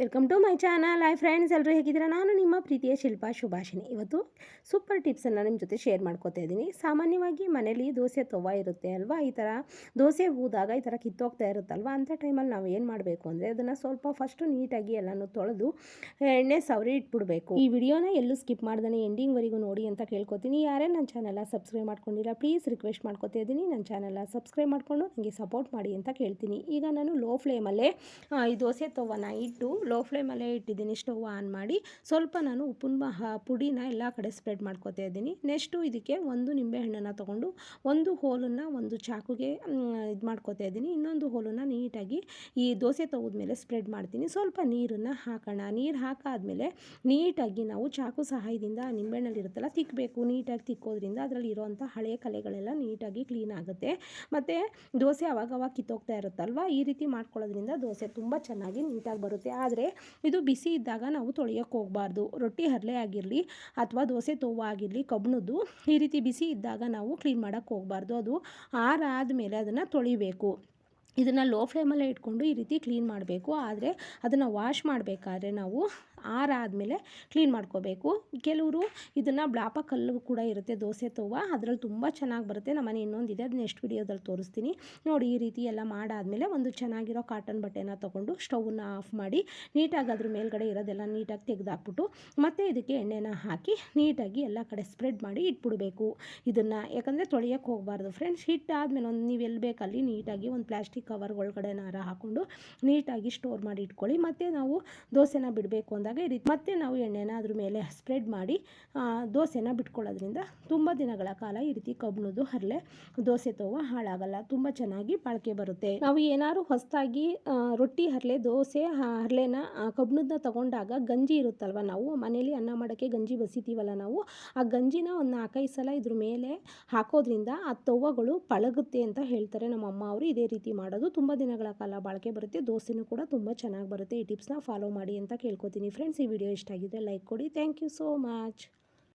Welcome to my channel hi friends ಎಲ್ಲರೂ ಹೇಗಿದ್ದೀರಾ? ನಾನು ನಿಮ್ಮ ಪ್ರೀತಿಯ ಶಿಲ್ಪಾ ಶುಭಾಷಿನಿ ಇವತ್ತು ಸೂಪರ್ ಟಿಪ್ಸನ್ನು ನಿಮ್ಮ ಜೊತೆ ಶೇರ್ ಮಾಡ್ಕೋತಾ ಇದ್ದೀನಿ. ಸಾಮಾನ್ಯವಾಗಿ ಮನೇಲಿ ದೋಸೆ ತವ ಇರುತ್ತೆ ಅಲ್ವಾ? ಈ ಥರ ದೋಸೆ ಹೂದಾಗ ಈ ಥರ ಕಿತ್ತೋಗ್ತಾ ಇರುತ್ತಲ್ವ? ಅಂಥ ಟೈಮಲ್ಲಿ ನಾವು ಏನು ಮಾಡಬೇಕು ಅಂದರೆ ಅದನ್ನು ಸ್ವಲ್ಪ ಫಸ್ಟು ನೀಟಾಗಿ ಎಲ್ಲನೂ ತೊಳೆದು ಎಣ್ಣೆ ಸವರಿ ಇಟ್ಬಿಡಬೇಕು. ಈ ವಿಡಿಯೋನ ಎಲ್ಲೂ ಸ್ಕಿಪ್ ಮಾಡ್ದೇ ಎಂಡಿಂಗ್ವರೆಗೂ ನೋಡಿ ಅಂತ ಕೇಳ್ಕೊತೀನಿ. ಯಾರೇ ನನ್ನ ಚಾನಲ್ಲ ಸಬ್ಸ್ಕ್ರೈಬ್ ಮಾಡ್ಕೊಂಡಿಲ್ಲ ಪ್ಲೀಸ್ ರಿಕ್ವೆಸ್ಟ್ ಮಾಡ್ಕೊತಾ ಇದ್ದೀನಿ. ನನ್ನ ಚಾನೆಲ್ಲ ಸಬ್ಸ್ಕ್ರೈಬ್ ಮಾಡಿಕೊಂಡು ನನಗೆ ಸಪೋರ್ಟ್ ಮಾಡಿ ಅಂತ ಕೇಳ್ತೀನಿ. ಈಗ ನಾನು ಲೋ ಫ್ಲೇಮಲ್ಲೇ ಈ ದೋಸೆ ತವನ ಇಟ್ಟು ಲೋ ಫ್ಲೇಮಲ್ಲೇ ಇಟ್ಟಿದ್ದೀನಿ, ಸ್ಟವ್ ಆನ್ ಮಾಡಿ. ಸ್ವಲ್ಪ ನಾನು ಉಪ್ಪಿನ ಪುಡಿನ ಎಲ್ಲ ಕಡೆ ಸ್ಪ್ರೆಡ್ ಮಾಡ್ಕೋತಾ ಇದ್ದೀನಿ. ನೆಕ್ಸ್ಟು ಇದಕ್ಕೆ ಒಂದು ನಿಂಬೆಹಣ್ಣನ್ನು ತೊಗೊಂಡು, ಒಂದು ಹೋಲನ್ನು ಒಂದು ಚಾಕುಗೆ ಇದು ಮಾಡ್ಕೋತಾ ಇದ್ದೀನಿ. ಇನ್ನೊಂದು ಹೋಲನ್ನು ನೀಟಾಗಿ ಈ ದೋಸೆ ಮೇಲೆ ಸ್ಪ್ರೆಡ್ ಮಾಡ್ತೀನಿ. ಸ್ವಲ್ಪ ನೀರನ್ನು ಹಾಕೋಣ. ನೀರು ಹಾಕಾದ್ಮೇಲೆ ನೀಟಾಗಿ ನಾವು ಚಾಕು ಸಹಾಯದಿಂದ ನಿಂಬೆಹಣ್ಣಲ್ಲಿ ಇರುತ್ತಲ್ಲ ತಿಕ್ಕಬೇಕು ನೀಟಾಗಿ ತಿಕ್ಕೋದ್ರಿಂದ ಅದರಲ್ಲಿ ಇರೋವಂಥ ಹಳೆಯ ಕಲೆಗಳೆಲ್ಲ ನೀಟಾಗಿ ಕ್ಲೀನ್ ಆಗುತ್ತೆ. ಮತ್ತು ದೋಸೆ ಅವಾಗ ಅವಾಗ ಕಿತ್ತೋಗ್ತಾ ಇರುತ್ತಲ್ವ? ಈ ರೀತಿ ಮಾಡ್ಕೊಳ್ಳೋದ್ರಿಂದ ದೋಸೆ ತುಂಬ ಚೆನ್ನಾಗಿ ನೀಟಾಗಿ ಬರುತ್ತೆ. ಆದರೆ ಇದು ಬಿಸಿ ಇದ್ದಾಗ ನಾವು ತೊಳೆಯೋಕ್ಕೆ ಹೋಗಬಾರ್ದು. ರೊಟ್ಟಿ ಹರಳೆ ಆಗಿರಲಿ ಅಥವಾ ದೋಸೆ ತೋವ ಆಗಿರಲಿ, ಕಬ್ಣದ್ದು ಈ ರೀತಿ ಬಿಸಿ ಇದ್ದಾಗ ನಾವು ಕ್ಲೀನ್ ಮಾಡೋಕ್ಕೆ ಹೋಗಬಾರ್ದು. ಅದು ಆರಾದ ಮೇಲೆ ಅದನ್ನು ತೊಳಿಬೇಕು. ಇದನ್ನು ಲೋ ಫ್ಲೇಮಲ್ಲೇ ಇಟ್ಕೊಂಡು ಈ ರೀತಿ ಕ್ಲೀನ್ ಮಾಡಬೇಕು. ಆದರೆ ಅದನ್ನು ವಾಶ್ ಮಾಡಬೇಕಾದ್ರೆ ನಾವು ಆರಾದಮೇಲೆ ಕ್ಲೀನ್ ಮಾಡ್ಕೋಬೇಕು. ಕೆಲವರು ಇದನ್ನು ಬ್ಲಾಪ ಕಲ್ಲು ಕೂಡ ಇರುತ್ತೆ, ದೋಸೆ ತವ, ಅದರಲ್ಲಿ ತುಂಬ ಚೆನ್ನಾಗಿ ಬರುತ್ತೆ. ನಮ್ಮ ಮನೆ ಇನ್ನೊಂದಿದೆ ಅದು ನೆಕ್ಸ್ಟ್ ವೀಡಿಯೋದಲ್ಲಿ ತೋರಿಸ್ತೀನಿ. ನೋಡಿ, ಈ ರೀತಿ ಎಲ್ಲ ಮಾಡಾದಮೇಲೆ ಒಂದು ಚೆನ್ನಾಗಿರೋ ಕಾಟನ್ ಬಟ್ಟೆನ ತೊಗೊಂಡು ಸ್ಟೌವನ್ನ ಆಫ್ ಮಾಡಿ, ನೀಟಾಗಿ ಅದ್ರ ಮೇಲ್ಗಡೆ ಇರೋದೆಲ್ಲ ನೀಟಾಗಿ ತೆಗೆದಾಕ್ಬಿಟ್ಟು, ಮತ್ತೆ ಇದಕ್ಕೆ ಎಣ್ಣೆನ ಹಾಕಿ ನೀಟಾಗಿ ಎಲ್ಲ ಕಡೆ ಸ್ಪ್ರೆಡ್ ಮಾಡಿ ಇಟ್ಬಿಡಬೇಕು. ಇದನ್ನು ಯಾಕಂದರೆ ತೊಳೆಯೋಕ್ಕೆ ಹೋಗಬಾರ್ದು ಫ್ರೆಂಡ್ಸ್ ಹಿಟ್ಟಾದಮೇಲೆ ಒಂದು ನೀವು ಎಲ್ಲಿ ಬೇಕಲ್ಲಿ ನೀಟಾಗಿ ಒಂದು ಪ್ಲಾಸ್ಟಿಕ್ ಕವರ್ ಒಳಗಡೆ ನಾರ ಹಾಕ್ಕೊಂಡು ನೀಟಾಗಿ ಸ್ಟೋರ್ ಮಾಡಿ ಇಟ್ಕೊಳ್ಳಿ. ಮತ್ತು ನಾವು ದೋಸೆನ ಬಿಡಬೇಕು ಅಂದಾಗ ಈ ರೀತಿ ಮತ್ತೆ ನಾವು ಎಣ್ಣೆನ ಅದ್ರ ಮೇಲೆ ಸ್ಪ್ರೆಡ್ ಮಾಡಿ ದೋಸೆನ ಬಿಟ್ಕೊಳ್ಳೋದ್ರಿಂದ ತುಂಬ ದಿನಗಳ ಕಾಲ ಈ ರೀತಿ ಕಬ್ಬಣದು ಹರಳೆ ದೋಸೆ ತವ ಹಾಳಾಗಲ್ಲ, ತುಂಬ ಚೆನ್ನಾಗಿ ಬಾಳಿಕೆ ಬರುತ್ತೆ. ನಾವು ಏನಾದ್ರು ಹೊಸದಾಗಿ ರೊಟ್ಟಿ ಹರಳೆ ದೋಸೆ ಹರಳೆನ ಕಬ್ಬಣದನ್ನ ತಗೊಂಡಾಗ ಗಂಜಿ ಇರುತ್ತಲ್ವ ನಾವು, ಮನೇಲಿ ಅನ್ನ ಮಾಡೋಕ್ಕೆ ಗಂಜಿ ಬಸಿತೀವಲ್ಲ ನಾವು, ಆ ಗಂಜಿನ ಒಂದು ನಾಲ್ಕೈದು ಸಲ ಇದ್ರ ಮೇಲೆ ಹಾಕೋದ್ರಿಂದ ಆ ತವಗಳು ಪಳಗುತ್ತೆ ಅಂತ ಹೇಳ್ತಾರೆ ನಮ್ಮ ಅಮ್ಮ ಅವರು. ಇದೇ ರೀತಿ ಮಾಡೋದು ತುಂಬ ದಿನಗಳ ಕಾಲ ಬಾಳಿಕೆ ಬರುತ್ತೆ, ದೋಸೆನೂ ಕೂಡ ತುಂಬ ಚೆನ್ನಾಗಿ ಬರುತ್ತೆ. ಈ ಟಿಪ್ಸ್ನ ಫಾಲೋ ಮಾಡಿ ಅಂತ ಕೇಳ್ಕೊತೀನಿ ಫ್ರೆಂಡ್ಸ್ ಈ ವಿಡಿಯೋ ಇಷ್ಟ ಆಗಿದೆ ಲೈಕ್ ಕೊಡಿ. Thank you so much.